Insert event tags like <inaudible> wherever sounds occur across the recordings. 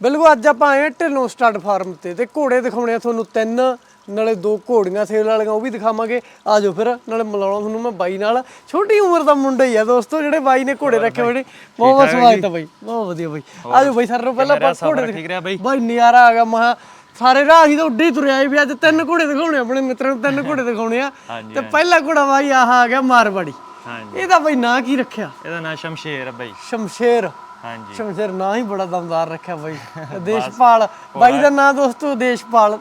ਬਿਲਕੁਲ ਅੱਜ ਆਪਾਂ ਆਏ ਢਿੱਲੋਂ ਸਟੱਡ ਫਾਰਮ ਤੇ ਤੇ ਘੋੜੇ ਦਿਖਾਉਣੇ ਆ ਤੁਹਾਨੂੰ ਤਿੰਨ ਨਾਲੇ ਦੋ ਘੋੜੀਆਂ ਸੇਲ ਵਾਲੀਆਂ ਉਹ ਵੀ ਦਿਖਾਵਾਂਗੇ। ਆ ਜਾਓ ਫਿਰ ਨਾਲੇ ਮਿਲਾਉਣਾ ਤੁਹਾਨੂੰ ਮੈਂ ਬਾਈ ਨਾਲ। ਛੋਟੀ ਉਮਰ ਦਾ ਮੁੰਡਾ ਹੀ ਆ ਦੋਸਤੋ ਜਿਹੜੇ ਬਾਈ ਨੇ ਘੋੜੇ ਰੱਖੇ ਹੋਏ ਨੇ। ਬਹੁਤ ਬਹੁਤ ਸਵਾਗਤ ਹੈ ਬਾਈ ਬਹੁਤ ਵਧੀਆ ਬਾਈ। ਆ ਜਾਓ ਬਾਈ ਸਾਰਿਆਂ ਨੂੰ ਪਹਿਲਾਂ ਆਪਾਂ ਘੋੜੇ ਠੀਕ ਰਿਹਾ ਬਾਈ? ਬਾਈ ਨਜ਼ਾਰਾ ਆ ਗਿਆ ਮਹਾ ਸਾਰੇ ਰਾਹ ਹੀ ਤਾਂ ਉੱਡੇ ਤੁਰਿਆ ਵੀ ਅੱਜ ਤਿੰਨ ਘੋੜੇ ਦਿਖਾਉਣੇ ਆਪਣੇ ਮਿੱਤਰਾਂ ਨੂੰ ਤਿੰਨ ਘੋੜੇ ਦਿਖਾਉਣੇ ਆ। ਤੇ ਪਹਿਲਾ ਘੋੜਾ ਬਾਈ ਆਹ ਆ ਗਿਆ ਮਾਰਵਾੜੀ। ਹਾਂਜੀ। ਇਹਦਾ ਬਾਈ ਨਾਂ ਕੀ ਰੱਖਿਆ? ਇਹਦਾ ਨਾਮ ਸ਼ਮਸ਼ੇਰ ਹੈ ਬਾਈ। ਸ਼ਮਸ਼ੇਰ। ਹਾਂਜੀ। ਸ਼ਮਸ਼ੇਰ ਨਾਂ ਹੀ ਬੜਾ ਦਮਦਾਰ ਰੱਖਿਆ ਬਾਈ। <laughs> ਦੇਸ਼ਪਾਲ। ਬਾਈ ਦਾ ਨਾਂ ਦੋਸਤੋ ਦੇਸ਼ਪਾਲ।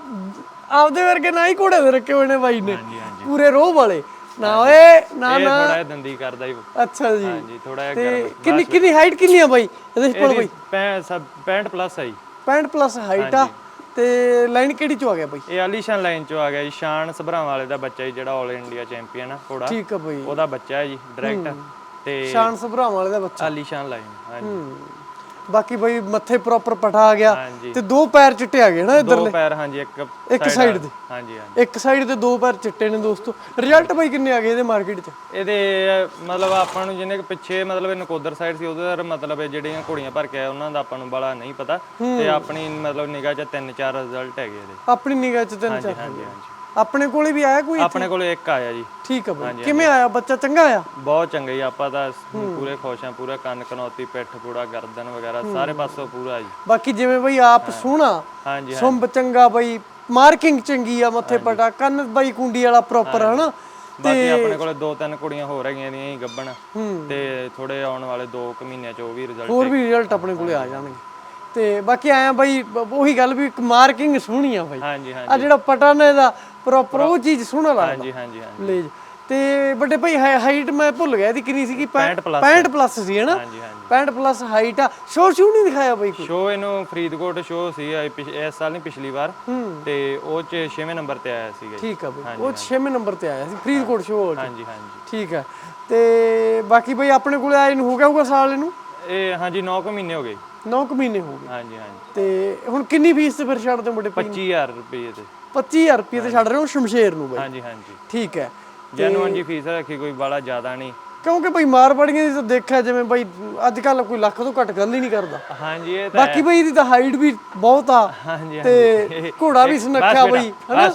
ਆਪਦੇ ਵਰਗੇ ਨਾਂ ਹੀ ਘੋੜੇ ਦੇ ਰੱਖੇ ਹੋਏ ਨੇ ਬਾਈ ਨੇ। ਪੂਰੇ ਰੋਹ ਵਾਲੇ। ਨਾ ਓਏ ਨਾ ਨਾ। ਥੋੜਾ ਦੰਦੀ ਕਰਦਾ ਹੀ ਅੱਛਾ ਜੀ। ਹਾਂਜੀ ਥੋੜਾ ਜਿਹਾ ਤੇ ਕਿੰਨੀ ਕਿੰਨੀ ਹਾਈਟ ਕਿੰਨੀ ਆ ਬਾਈ? ਦੇਸ਼ਪਾਲ ਬਾਈ? 65 ਪਲੱਸ ਆਈ 65 ਪਲੱਸ ਹਾਈਟ ਆ। ਤੇ ਲਾਈਨ ਕਿਹੜੀ ਚ ਆ ਗਿਆ ਬਾਈ? ਇਹ ਆਲੀਸ਼ਾਨ ਲਾਈਨ ਚੋਂ ਆ ਗਿਆ ਜੀ। ਸ਼ਾਨ ਸਭਰਾਵਾਂ ਵਾਲੇ ਦਾ ਬੱਚਾ ਜੀ ਜਿਹੜਾ 올 ਇੰਡੀਆ ਚੈਂਪੀਅਨ ਆ ਘੋੜਾ। ਠੀਕ ਆ ਬਾਈ। ਉਹਦਾ ਬੱਚਾ ਹੈ ਜੀ ਡਾਇਰੈਕਟ ਤੇ ਸ਼ਾਨ ਸਭਰਾਵਾਂ ਵਾਲੇ ਦਾ ਬੱਚਾ। ਆਲੀਸ਼ਾਨ ਲਾਈਨ ਹਾਂਜੀ। ਬਾਕੀ ਬਾਈ ਮੱਥੇ ਪ੍ਰੋਪਰ ਪਟਾ ਆ ਗਿਆ ਹਾਂਜੀ। ਤੇ ਦੋ ਪੈਰ ਚਿੱਟੇ ਆ ਗਏ ਨਾ ਦੋ ਪੈਰ ਹਾਂਜੀ ਇੱਕ ਇੱਕ side ਦੇ। ਹਾਂਜੀ ਹਾਂਜੀ। ਇੱਕ ਸਾਈਡ ਤੇ ਦੋ ਪੈਰ ਚਿੱਟੇ ਨੇ ਦੋਸਤੋ। ਰਿਜ਼ਲਟ ਬਾਈ ਕਿੰਨੇ ਆ ਗਏ ਇਹਦੇ ਮਾਰਕੀਟ 'ਚ? ਇਹਦੇ ਅਹ, ਮਤਲਬ ਆਪਾਂ ਨੂੰ ਜਿਹਨੇ ਕੁ ਪਿੱਛੇ ਮਤਲਬ ਇਹ ਨਕੋਦਰ ਸਾਈਡ ਸੀ ਉਹਦੇ ਮਤਲਬ ਇਹ ਜਿਹੜੀਆਂ ਘੋੜੀਆਂ ਭਰ ਕੇ ਆਏ ਉਹਨਾਂ ਦਾ ਆਪਾਂ ਨੂੰ ਬੜਾ ਨਹੀਂ ਪਤਾ। ਤੇ ਆਪਣੀ ਮਤਲਬ ਨਿਗਾਹ 'ਚ ਤਿੰਨ ਚਾਰ ਰਿਜ਼ਲਟ ਹੈਗੇ ਇਹਦੇ। ਆਪਣੀ ਨਿਗਾਹ 'ਚ ਤਿੰਨ ਚਾਰ ਹਾਂਜੀ ਹਾਂਜੀ। ਆਪਣੇ ਕੋਲੇ ਵੀ ਆਇਆ ਕੋਈ ਆਪਣੇ ਕੋਲ ਇੱਕ ਆਇਆ ਜੀ। ਠੀਕ ਆ ਬਾਈ। ਕਿਵੇਂ ਆਇਆ? ਬੱਚਾ ਚੰਗਾ ਆਇਆ? ਬਹੁਤ ਚੰਗਾ ਜੀ। ਆਪਾਂ ਤਾਂ ਪੂਰੇ ਖੁਸ਼ ਆ ਪੂਰਾ ਕੰਨ ਕਨੌਤੀ ਪਿੱਠ ਪੂਰਾ ਗਰਦਨ ਵਗੈਰਾ ਸਾਰੇ ਪਾਸੋਂ ਪੂਰਾ ਜੀ। ਬਾਕੀ ਜਿਵੇਂ ਬਈ ਆਪ ਸੋਹਣਾ ਹਾਂਜੀ ਸੁੰਬ ਚੰਗਾ ਬਈ ਮਾਰਕਿੰਗ ਚੰਗੀ ਆ ਮੱਥੇ ਪਟਾ ਕੰਨ ਬਾਈ ਕੁੰਡੀ ਵਾਲਾ ਪ੍ਰੋਪਰ ਹਨਾ? ਬਾਕੀ ਆਪਣੇ ਕੋਲੇ ਦੋ ਤਿੰਨ ਕੁੜੀਆਂ ਹੋਰ ਹੈਗੀਆਂ ਦੀਆਂ ਹੀ ਗੱਬਣ। ਤੇ ਥੋੜੇ ਆਉਣ ਵਾਲੇ 2 ਕੁ ਮਹੀਨਿਆਂ ਚ ਉਹ ਵੀ ਰਿਜ਼ਲਟ ਹੋਰ ਵੀ ਰਿਜ਼ਲਟ ਆਪਣੇ ਕੋਲੇ ਆ ਜਾਣਗੇ। ਤੇ ਬਾਕੀ ਆਇਆ ਬਾਈ ਉਹੀ ਗੱਲ ਵੀ ਮਾਰਕਿੰਗ ਸੋਹਣੀ ਆ ਬਾਈ। ਹਾਂਜੀ ਹਾਂਜੀ। ਆ ਜਿਹੜਾ ਪਟਾ ਨੇ ਦਾ ਪ੍ਰੋਪਰ ਉਹ ਚੀਜ਼ ਸੋਹਣਾ ਲੱਗਦਾ ਹਾਂਜੀ ਹਾਂਜੀ ਹਾਂਜੀ। ਲੇਜ ਤੇ ਵੱਡੇ ਭਾਈ ਹਾਈਟ ਮੈਂ ਭੁੱਲ ਗਿਆ ਇਹਦੀ ਕਿੰਨੀ ਸੀਗੀ? 65 plus 65 ਪਲੱਸ ਸੀ ਹਨਾ ਹਾਂਜੀ ਹਾਂਜੀ। 65 ਪਲੱਸ ਹਾਈਟ ਆ। ਸ਼ੋਰ ਸ਼ੂ ਨਹੀਂ ਦਿਖਾਇਆ ਬਾਈ ਕੋਈ? ਸ਼ੋ ਇਹਨੂੰ ਫਰੀਦਕੋਟ ਸ਼ੋ ਸੀ ਇਸ ਸਾਲ ਨਹੀਂ ਪਿਛਲੀ ਵਾਰ। ਤੇ ਉਹ ਚ 6ਵੇਂ ਨੰਬਰ ਤੇ ਆਇਆ ਸੀਗਾ। ਠੀਕ ਆ ਬਾਈ। ਉਹ 6ਵੇਂ ਨੰਬਰ ਤੇ ਆਇਆ ਸੀ ਫਰੀਦਕੋਟ ਸ਼ੋਅ ਹਾਂਜੀ ਹਾਂਜੀ। ਠੀਕ ਆ। ਤੇ ਬਾਕੀ ਬਾਈ ਆਪਣੇ ਕੋਲੇ ਨੂੰ ਹੋ ਗਿਆ ਹੋਊਗਾ ਸਾਲ ਇਹਨੂੰ? ਇਹ ਹਾਂਜੀ 9 ਕੁ ਮਹੀਨੇ ਹੋ ਗਏ। 9 ਕੁ ਮਹੀਨੇ ਹੋ ਗਏ। ਹਾਂਜੀ ਹਾਂਜੀ। ਤੇ ਹੁਣ ਕਿੰਨੀ ਫੀਸ ਤੇ ਫਿਰ ਛੱਡਦੇ ਮੁੰਡੇ 25000 ਰੁਪਏ ਤੇ। 25000 ਰੁਪਏ ਤੇ ਛੱਡ ਰਹੇ ਹੋ ਸ਼ਮਸ਼ੇਰ ਨੂੰ ਬਾਈ? ਹਾਂਜੀ ਹਾਂਜੀ। ਠੀਕ ਹੈ। ਜੈਨੂਅਨ ਜੀ ਫੀਸ ਰੱਖੀ ਕੋਈ ਬਾਲਾ ਜ਼ਿਆਦਾ ਨਹੀਂ। ਕਿਉਂਕਿ ਬਾਈ ਮਾਰਵਾੜੀਆਂ ਦੀ ਤਾਂ ਦੇਖਿਆ ਜਿਵੇਂ ਬਾਈ ਅੱਜ ਕੱਲ ਕੋਈ ਲੱਖ ਤੋਂ ਘੱਟ ਗੱਲ ਹੀ ਨਹੀਂ ਕਰਦਾ। ਹਾਂਜੀ ਇਹ ਤਾਂ ਬਾਕੀ ਬਾਈ ਦੀ ਤਾਂ ਹਾਈਟ ਵੀ ਬਹੁਤ ਆ। ਹਾਂਜੀ ਤੇ ਘੋੜਾ ਵੀ ਸੁਨੱਖਿਆ ਬਸ ਬਈ ਹਨਾ।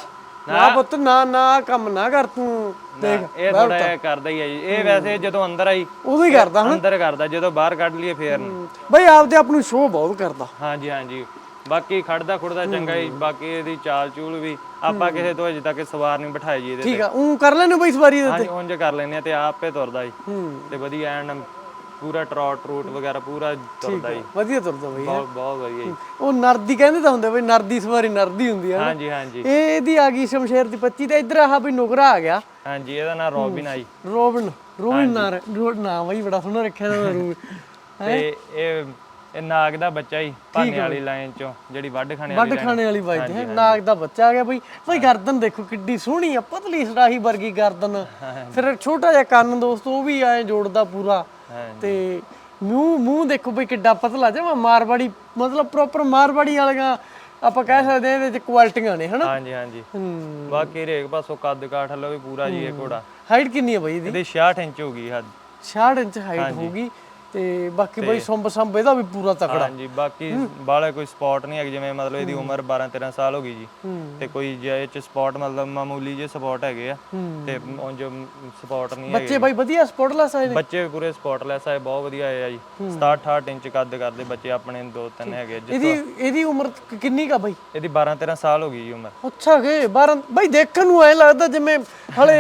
ਨਾ। ਪੁੱਤ ਨਾ ਨਾ ਕੰਮ ਨਾ ਕਰ ਤੂੰ। ਦੇਖ ਇਹ ਥੋੜਾ ਜਿਹਾ ਕਰਦਾ ਹੀ ਹੈ ਜੀ। ਇਹ ਵੈਸੇ ਜਦੋਂ ਅੰਦਰ ਆਈ ਉਦੋਂ ਹੀ ਕਰਦਾ ਅੰਦਰ ਕਰਦਾ ਜਦੋਂ ਬਾਹਰ ਕੱਢ ਲਈਏ ਫੇਰ ਨਹੀਂ ਬਈ ਆਪਦੇ ਆਪ ਨੂੰ ਸ਼ੋਅ ਬਹੁਤ ਕਰਦਾ। ਹਾਂਜੀ ਹਾਂਜੀ। ਬਾਕੀ ਖੜਦਾ ਖੁੜਦਾ ਚੰਗਾ ਹੀ ਬਾਕੀ ਇਹਦੀ ਚਾਲ ਚੂਲ ਵੀ ਆਪਾਂ ਕਿਸੇ ਤੋਂ ਅਜੇ ਤੱਕ ਸਵਾਰ ਨਹੀਂ ਬਿਠਾਈ ਜੀ ਇਹਦੇ ਠੀਕ ਆ ਉਹ ਕਰ ਲੈਣੇ ਬਈ ਸਵਾਰੀ ਦੇ ਹਾਂਜੀ ਉਂਝ ਕਰ ਲੈਨੇ ਆ ਤੇ ਆਪੇ ਤੁਰਦਾ ਜੀ। ਤੇ ਵਧੀਆ ਐਨ ਪੂਰਾ ਟਰੌਟ ਰੂਟ ਵਗੈਰਾ ਪੂਰਾ ਤੁਰਦਾ ਜੀ ਵਧੀਆ ਤੁਰਦਾ ਬਈ ਬਹੁਤ ਬਹੁਤ ਵਧੀਆ ਜੀ। ਉਹ ਨਰਦੀ ਕਹਿੰਦੇ ਤਾਂ ਹੁੰਦੇ ਬਈ ਨਰਦੀ ਸਵਾਰੀ ਨਰਦੀ ਹੁੰਦੀ ਆ। ਹਾਂਜੀ ਹਾਂਜੀ। ਇਹ ਇਹਦੀ ਆ ਗਈ ਸ਼ਮਸ਼ੇਰ ਦੀ 25 ਤੇ ਇੱਧਰ ਆਹ ਬਈ ਨੁਕਰਾ ਆ ਗਿਆ। ਹਾਂਜੀ ਇਹਦਾ ਨਾਮ ਰੋਬਿਨ ਆ ਜੀ। ਰੋਬਨ ਰੋਬਨ ਨਾ ਨਾ ਬਈ ਬੜਾ ਸੋਹਣਾ ਰੱਖਿਆ ਦਾ ਰੋਬਨ ਤੇ ਇਹ ਇਹ ਨਾਗ ਦਾ ਬੱਚਾ ਹੀ ਭਾਨੇ ਵਾਲੀ ਲਾਈਨ ਚੋਂ ਜਿਹੜੀ ਵੱਢ ਖਾਣੇ ਵਾਲੀ ਵੱਡ ਖਾਣੇ ਵਾਲੀ ਵੱਜਦੀ ਹੈ? ਨਾਗ ਦਾ ਬੱਚਾ ਆ ਗਿਆ ਬਈ। ਬਈ ਗਰਦਨ ਦੇਖੋ ਕਿੱਡੀ ਸੋਹਣੀ ਆ ਪਤਲੀ ਸੜਾਹੀ ਵਰਗੀ ਗਰਦਨ। ਫਿਰ ਛੋਟਾ ਜਿਹਾ ਕੰਨ ਦੋਸਤੋ ਉਹ ਵੀ ਐ ਜੋੜਦਾ ਪੂਰਾ। ਤੇ ਮੂੰਹ ਮੂੰਹ ਦੇਖੋ ਬਈ ਕਿੱਡਾ ਪਤਲਾ ਜਿਹਾ ਮਾਰਵਾੜੀ ਮਤਲਬ ਪ੍ਰੋਪਰ ਮਾਰਵਾੜੀ ਵਾਲੀਆਂ ਆਪਾਂ ਕਹਿ ਸਕਦੇ ਆ ਇਹਦੇ ਵਿੱਚ ਕੁਆਲਿਟੀਆਂ ਨੇ ਹਨਾ? ਹਾਂਜੀ ਹਾਂਜੀ। ਬਾਕੀ ਰੇਕ ਪਾਸੋਂ ਕੱਦ ਕਾਠ ਲਓ ਵੀ ਪੂਰਾ ਜੀ ਇਹ ਘੋੜਾ। ਹਾਈਟ ਕਿੰਨੀ ਹੈ ਬਈ ਇਹਦੀ? ਇਹਦੇ 66 ਇੰਚ ਹੋ ਗਈ ਹੱਦ। 66 ਇੰਚ ਹਾਈਟ ਹੋਊਗੀ। ਤੇ ਬਾਕੀ ਬਈ ਸੰਬ ਸੰਬ ਇਹਦਾ ਵੀ ਪੂਰਾ ਤਕੜਾ। ਹਾਂਜੀ ਬਾਕੀ ਬਾਲੇ ਕੋਈ ਸਪੌਟ ਨਹੀਂ ਹੈਗੀ ਜਿਵੇਂ ਮਤਲਬ ਇਹਦੀ ਉਮਰ 12 13 ਸਾਲ ਹੋ ਗਈ ਜੀ। ਤੇ ਕੋਈ ਜੇ ਚ ਸਪੌਟ ਮਤਲਬ ਮਾਮੂਲੀ ਜਿਹੇ ਸਪੌਟ ਹੈਗੇ ਆ ਤੇ ਉਂਝ ਸਪੌਟ ਨਹੀਂ ਹੈਗੇ ਬੱਚੇ ਬਈ ਵਧੀਆ ਸਪੋਰਟਲੈਸ ਆਏ ਨੇ ਬੱਚੇ ਪੂਰੇ ਸਪੌਟਲੈਸ ਆਏ ਬਹੁਤ ਵਧੀਆ ਆਏ ਆ ਜੀ। 67 68 ਇੰਚ ਕੱਦ ਕਰਦੇ ਬੱਚੇ ਆਪਣੇ ਦੋ ਤਿੰਨ ਹੈਗੇ ਜੀ। ਇਹਦੀ ਇਹਦੀ ਉਮਰ ਕਿੰਨੀ ਕਾ ਬਈ? ਇਹਦੀ 12 13 ਸਾਲ ਹੋ ਗਈ ਜੀ ਉਮਰ। ਅੱਛਾ ਕਿ 12 ਬਈ ਦੇਖਣ ਨੂੰ ਐ ਲੱਗਦਾ ਜਿਵੇਂ ਹਲੇ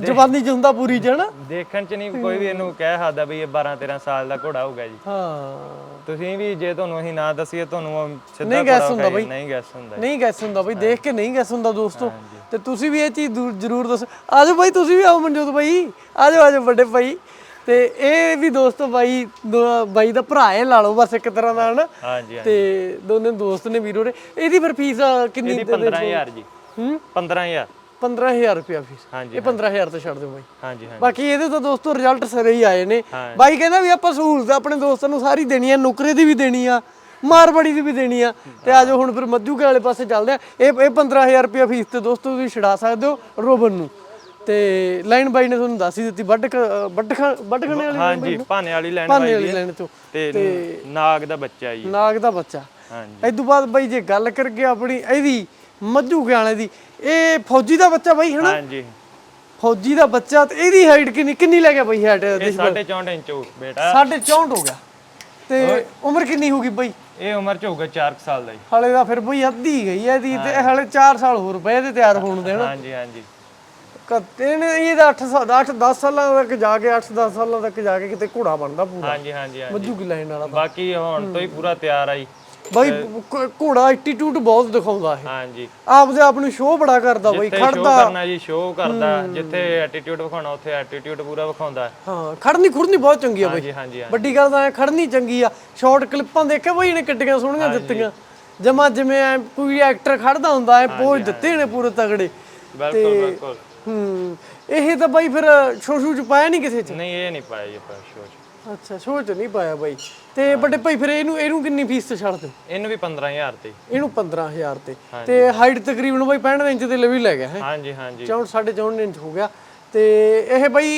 ਜਵਾਨੀ ਚ ਹੁੰਦਾ ਪੂਰੀ ਹਨਾ? ਦੇਖਣ ਚ ਨਹੀਂ ਕੋਈ ਵੀ ਇਹਨੂੰ ਕਹਿ ਸਕਦਾ ਵੀ ਇਹ 12 13 ਸਾਲ ਦਾ ਘੋੜਾ ਹੋਊਗਾ ਜੀ। ਹਾਂ। ਤੁਸੀਂ ਵੀ ਜੇ ਤੁਹਾਨੂੰ ਅਸੀਂ ਨਾ ਦਸੀਏ ਤੁਹਾਨੂੰ ਉਹ ਸਿੱਧਾ ਨਹੀਂ guess ਘੋੜਾ ਹੁੰਦਾ ਬਈ। ਨਹੀਂ ਗੈਸ ਹੁੰਦਾ ਨਹੀਂ ਗੈਸ ਹੁੰਦਾ ਬਈ ਦੇਖ ਕੇ ਨਹੀਂ ਗੈਸ ਹੁੰਦਾ ਦੋਸਤੋ। ਤੇ ਤੁਸੀਂ ਵੀ ਇਹ ਚੀਜ਼ ਦੂ- ਜ਼ਰੂਰ ਦੱਸੋ ਆਜੋ ਬਾਈ ਤੁਸੀਂ ਵੀ ਆਓ ਮਨਜੋਤ ਬਾਈ। ਆਜੋ ਆਜੋ ਵੱਡੇ ਭਾਈ। ਤੇ ਇਹ ਵੀ ਦੋਸਤੋ ਬਾਈ ਦੋ- ਬਾਈ ਦਾ ਭਰਾ ਹੈ ਲਾ ਲਓ ਬਸ ਇੱਕ ਤਰ੍ਹਾਂ ਦਾ ਹਨਾ ਹਾਂਜੀ ਹਾਂਜੀ। ਤੇ ਦੋਨੇ ਦੋਸਤ ਨੇ ਵੀਰੋ ਨੇ। ਇਹਦੀ ਫਿਰ ਫੀਸ ਕਿੰਨੀ ਇਹਦੀ 15000 ਜੀ। ਹੂੰ? 15000 15000 ਰੁਪਿਆ ਫੀਸ ਹਾਂਜੀ ਇਹ 15000 ਤੋਂ ਛੱਡ ਦਿਓ ਬਾਈ। ਹਾਂਜੀ ਹਾਂਜੀ। ਬਾਕੀ ਇਹਦੇ ਤਾਂ ਦੋਸਤੋ ਰਿਜ਼ਲਟ ਸਾਰੇ ਹੀ ਆਏ ਨੇ। ਬਾਈ ਕਹਿੰਦਾ ਵੀ ਆਪਾਂ ਸਹੂਲਤ ਆਪਣੇ ਦੋਸਤਾਂ ਨੂੰ ਸਾਰੀ ਦੇਣੀ ਆ ਨੁਕਰੇ ਦੀ ਵੀ ਦੇਣੀ ਆ ਮਾਰਬੜੀ ਦੀ ਵੀ ਦੇਣੀ ਆ। ਤੇ ਆਜੋ ਹੁਣ ਫਿਰ ਮੱਜੂਕੇ ਵਾਲੇ ਪਾਸੇ ਚੱਲਦੇ ਆ। ਇਹ ਇਹ 15000 ਰੁਪਿਆ ਫੀਸ ਤੇ ਦੋਸਤੋ ਤੁਸੀਂ ਛਡਾ ਸਕਦੇ ਹੋ ਰੋਬਨ ਨੂੰ। ਤੇ ਲਾਈਨ ਬਾਈ ਨੇ ਤੁਹਾਨੂੰ ਦੱਸ ਹੀ ਦਿੱਤੀ ਵੱਡ ਵੱਡ ਵੱਡ ਖਾਣੇ ਵਾਲੀ ਹਾਂਜੀ ਭਾਨੇ ਵਾਲੀ ਲੈਣ ਭਾਨੇ ਵਾਲੀ ਲਾਈਨ ਤੋਂ। ਤੇ ਨਾਗ ਦਾ ਬੱਚਾ ਜੀ। ਨਾਗ ਦਾ ਬੱਚਾ। ਹਾਂਜੀ। ਇਸ ਤੋਂ ਬਾਅਦ ਬਾਈ ਜੇ ਗੱਲ ਕਰਕੇ ਆਪਣੀ ਇਹਦੀ ਮੱਝੂ ਗਿਆਲੇ ਦੀ ਇਹ ਫੌਜੀ ਦਾ ਬੱਚਾ ਬਾਈ ਹਨਾ? ਹਾਂਜੀ। ਫੌਜੀ ਦਾ ਬੱਚਾ ਤੇ ਇਹਦੀ ਹਾਈਟ ਕਿੰਨੀ ਕਿੰਨੀ ਲੈ ਗਿਆ ਬਾਈ ਹਾਈਟ ਇਹ 64 ਇੰਚ ਬੇਟਾ। ਸਾਢੇ 64 ਹੋ ਗਿਆ। ਤੇ ਉਮਰ ਕਿੰਨੀ ਹੋਗੀ ਬਾਈ? ਇਹ ਉਮਰ ਚ ਹੋਊਗਾ 4 ਸਾਲ ਦਾ ਜੀ। ਹਾਲੇ ਦਾ ਫਿਰ ਬਈ ਅੱਧੀ ਗਈ ਐ ਇਹਦੀ ਤੇ ਹਾਲੇ 4 ਸਾਲ ਹੋਰ ਪਏ ਤੇ ਤਿਆਰ ਹੋਣ ਦੇਣ ਹਾਂਜੀ ਹਾਂਜੀ। ਕੱਤੇ ਨੇ ਇਹਦਾ 8 ਸਾਲ 8 10 ਸਾਲਾਂ ਤੱਕ ਜਾ ਕੇ 8 10 ਸਾਲਾਂ ਤੱਕ ਜਾ ਕੇ ਕਿਤੇ ਘੋੜਾ ਬਣਦਾ ਪੂਰਾ। ਹਾਂਜੀ ਹਾਂਜੀ ਹਾਂਜੀ। ਮੱਝੂ ਕੀ ਲਾਈਨ ਵਾਲਾ ਬਾਕੀ ਹੁਣ ਤੋਂ ਹੀ ਪੂਰਾ ਤਿਆਰ ਆ ਜੀ। ਬਾਈ ਘ- ਘੋੜਾ ਐਟੀਟਿਊਡ ਬਹੁਤ ਦਿਖਾਉਂਦਾ ਹੈ ਹਾਂਜੀ। ਆਪਦੇ ਆਪ ਨੂੰ ਸ਼ੋਅ ਬੜਾ ਕਰਦਾ ਬਾਈ ਜਿੱਥੇ ਸ਼ੋਅ ਖੜਦਾ ਕਰਨਾ ਜੀ ਸ਼ੋਅ ਕਰਦਾ ਜਿੱਥੇ ਐਟੀਟਿਊਡ ਵਿਖਾਉਣਾ ਉੱਥੇ ਐਟੀਟਿਊਡ ਪੂਰਾ ਵਿਖਾਉਂਦਾ। ਹੈ। ਖੜਨੀ ਖੁੜਨੀ ਬਹੁਤ ਚੰਗੀ ਆ ਬਾਈ। ਹਾਂਜੀ ਹਾਂਜੀ। ਵੱਡੀ ਗੱਲ ਤਾਂ ਐ ਖੜਨੀ ਚੰਗੀ ਆ। ਸ਼ਾਰਟ ਕਲਿੱਪਾਂ ਦੇਖੇ ਬਾਈ ਨੇ ਕਿੱਡੀਆਂ ਸੋਹਣੀਆਂ ਦਿੱਤੀਆਂ। ਜਮਾ ਜਿਵੇਂ ਐਂ ਕੋਈ ਐਕਟਰ ਖੜਦਾ ਹੁੰਦਾ ਐ ਪੋਜ ਦਿੱਤੇ ਨੇ ਪੂਰੇ ਤਗੜੇ। ਬਿਲਕੁਲ ਬਿਲਕੁਲ। ਹੂੰ ਇਹ ਤਾਂ ਬਾਈ ਫਿਰ ਸ਼ੋਸ਼ੂ ਚ ਪਾਇਆ ਨਹੀਂ ਕਿਸੇ ਚ? ਨਹੀਂ ਇਹ ਨਹੀਂ ਪਾਇਆ ਜੀ ਆਪਾਂ ਸ਼ੋਅ 'ਚ। ਅੱਛਾ ਸ਼ੋਅ ਚ ਨਹੀਂ ਪਾਇਆ ਬਾਈ। ਤੇ ਵੱਡੇ ਭਾਈ ਫਿਰ ਇਹਨੂੰ ਇਹਨੂੰ ਕਿੰਨੀ ਫੀਸ ਤੇ ਛੱਡ ਦਿਓ? ਇਹਨੂੰ ਵੀ 15000 ਤੇ। ਇਹਨੂੰ 15000 ਤੇ। ਤੇ ਹਾਈਟ ਤਕਰੀਬਨ ਬਾਈ 65 ਇੰਚ ਦੇ ਲਈ ਲੈ ਗਿਆ ਹੈ? ਹਾਂਜੀ ਹਾਂਜੀ। 64 4.5 ਇੰਚ ਹੋ ਗਿਆ। ਤੇ ਇਹ ਬਾਈ